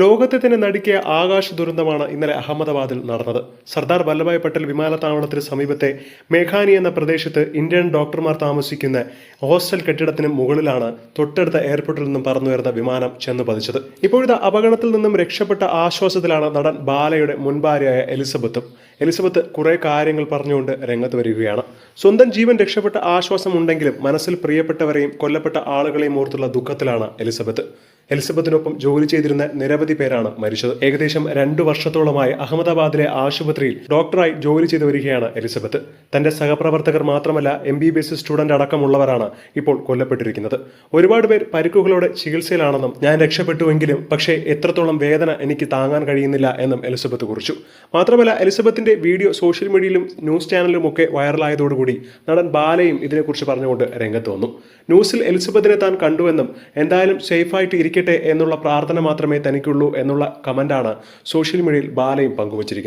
ലോകത്തെ തന്നെ നടുക്കിയ ആകാശ ദുരന്തമാണ് ഇന്നലെ അഹമ്മദാബാദിൽ നടന്നത്. സർദാർ വല്ലഭായ് പട്ടേൽ വിമാനത്താവളത്തിന് സമീപത്തെ മേഘാനി എന്ന പ്രദേശത്ത് ഇന്ത്യൻ ഡോക്ടർമാർ താമസിക്കുന്ന ഹോസ്റ്റൽ കെട്ടിടത്തിന് മുകളിലാണ് തൊട്ടടുത്ത എയർപോർട്ടിൽ നിന്നും പറന്നുയർന്ന വിമാനം ചെന്നു പതിച്ചത്. ഇപ്പോഴത്തെ അപകടത്തിൽ നിന്നും രക്ഷപ്പെട്ട ആശ്വാസത്തിലാണ് നടൻ ബാലയുടെ മുൻഭാര്യയായ എലിസബത്തും. എലിസബത്ത് കുറെ കാര്യങ്ങൾ പറഞ്ഞുകൊണ്ട് രംഗത്ത് വരികയാണ്. സ്വന്തം ജീവൻ രക്ഷപ്പെട്ട ആശ്വാസം ഉണ്ടെങ്കിലും മനസ്സിൽ പ്രിയപ്പെട്ടവരെയും കൊല്ലപ്പെട്ട ആളുകളെയും ഓർത്തുള്ള ദുഃഖത്തിലാണ് എലിസബത്ത്. എലിസബത്തിനൊപ്പം ജോലി ചെയ്തിരുന്ന നിരവധി പേരാണ് മരിച്ചത്. ഏകദേശം രണ്ടു വർഷത്തോളമായി അഹമ്മദാബാദിലെ ആശുപത്രിയിൽ ഡോക്ടറായി ജോലി ചെയ്തു വരികയാണ് എലിസബത്ത്. തന്റെ സഹപ്രവർത്തകർ മാത്രമല്ല M B B S student അടക്കമുള്ളവരാണ് ഇപ്പോൾ കൊല്ലപ്പെട്ടിരിക്കുന്നത്. ഒരുപാട് പേർ പരിക്കുകളോടെ ചികിത്സയിലാണെന്നും ഞാൻ രക്ഷപ്പെട്ടുവെങ്കിലും പക്ഷേ എത്രത്തോളം വേദന എനിക്ക് താങ്ങാൻ കഴിയുന്നില്ല എന്നും എലിസബത്ത് കുറിച്ചു. മാത്രമല്ല എലിസബത്തിന്റെ വീഡിയോ സോഷ്യൽ മീഡിയയിലും ന്യൂസ് ചാനലിലും ഒക്കെ വൈറലായതോടുകൂടി നടൻ ബാലയും ഇതിനെക്കുറിച്ച് പറഞ്ഞുകൊണ്ട് രംഗത്ത് വന്നു. ന്യൂസിൽ എലിസബത്തിനെ താൻ കണ്ടുവെന്നും എന്തായാലും സേഫായിട്ട് ഇരിക്കട്ടെ എന്നുള്ള പ്രാർത്ഥന മാത്രമേ തനിക്കുള്ളൂ എന്നുള്ള കമന്റാണ് സോഷ്യൽ മീഡിയയിൽ ബാലയും പങ്കുവച്ചിരിക്കുന്നത്.